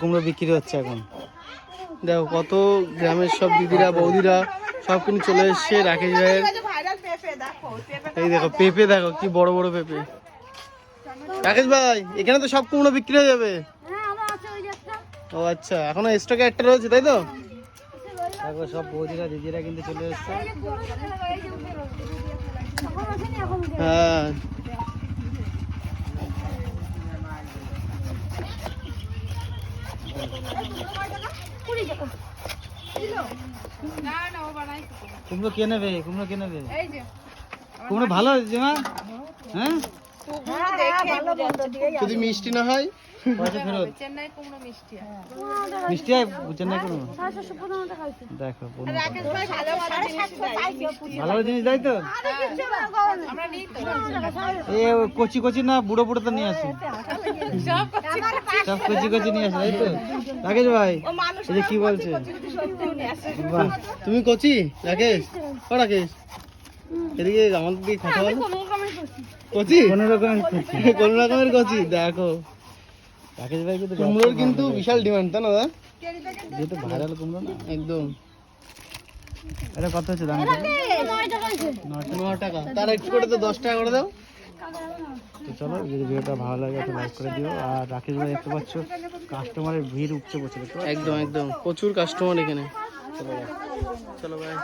কুমড়ো বিক্রি হচ্ছে এখন। দেখো কত গ্রামের সব দিদিরা, বৌদিরা, সব কিন্তু চলে এসছে রাকেশ ভাইয়ের। এই দেখো পেঁপে দেখো, কি বড় বড় পেঁপে। রাকেশ ভাই, এখানে তো সব কুমড়ো বিক্রি হয়ে যাবে। ও আচ্ছা এখনও স্টকে একটা রয়েছে, তাই তো? দেখো সব বৌদিরা, দিদিরা কিন্তু চলে এসছে। হ্যাঁ। কুমড়ো কে নেবে? কুমড়ো কে নেবে? কুমড়ো ভালো হয়েছে মা? হ্যাঁ? যদি মিষ্টি না হয় মিষ্টি হয় চেন্নাই কুমড়ো? দেখো ভালো জিনিস তাই তো? এ কচি কচি না বুড়ো বুড়ো তো নিয়ে আসি। সব কচি কচি। নিয়ে আসি তাই তো? রাকেশ ভাই যে কি বলছে? তুমি কচি রাকেশ? ও রাকেশ। এদিকে আমাদের দিকে কথা বলো। কচি? কোন রকমের কচি। কোন রকমের কচি দেখো। রাকেশ ভাই কিন্তু কুমড়োর কিন্তু বিশাল ডিমান্ড তাই না দাদা? যেহেতু ভাইরাল কুমড়ো না? একদম। এটা কত হচ্ছে দাম? ন টাকা। তার একটু করে তো দশ টাকা করে দাও। তো চলো যদি ভিডিওটা ভালো লাগে একটা লাইক করে দিও। আর রাকেশ ভাই দেখতে পাচ্ছ কাস্টমারের ভিড় উপচে পড়ছে একদম একদম। প্রচুর কাস্টমার এখানে। চলো ভাই চলো ভাই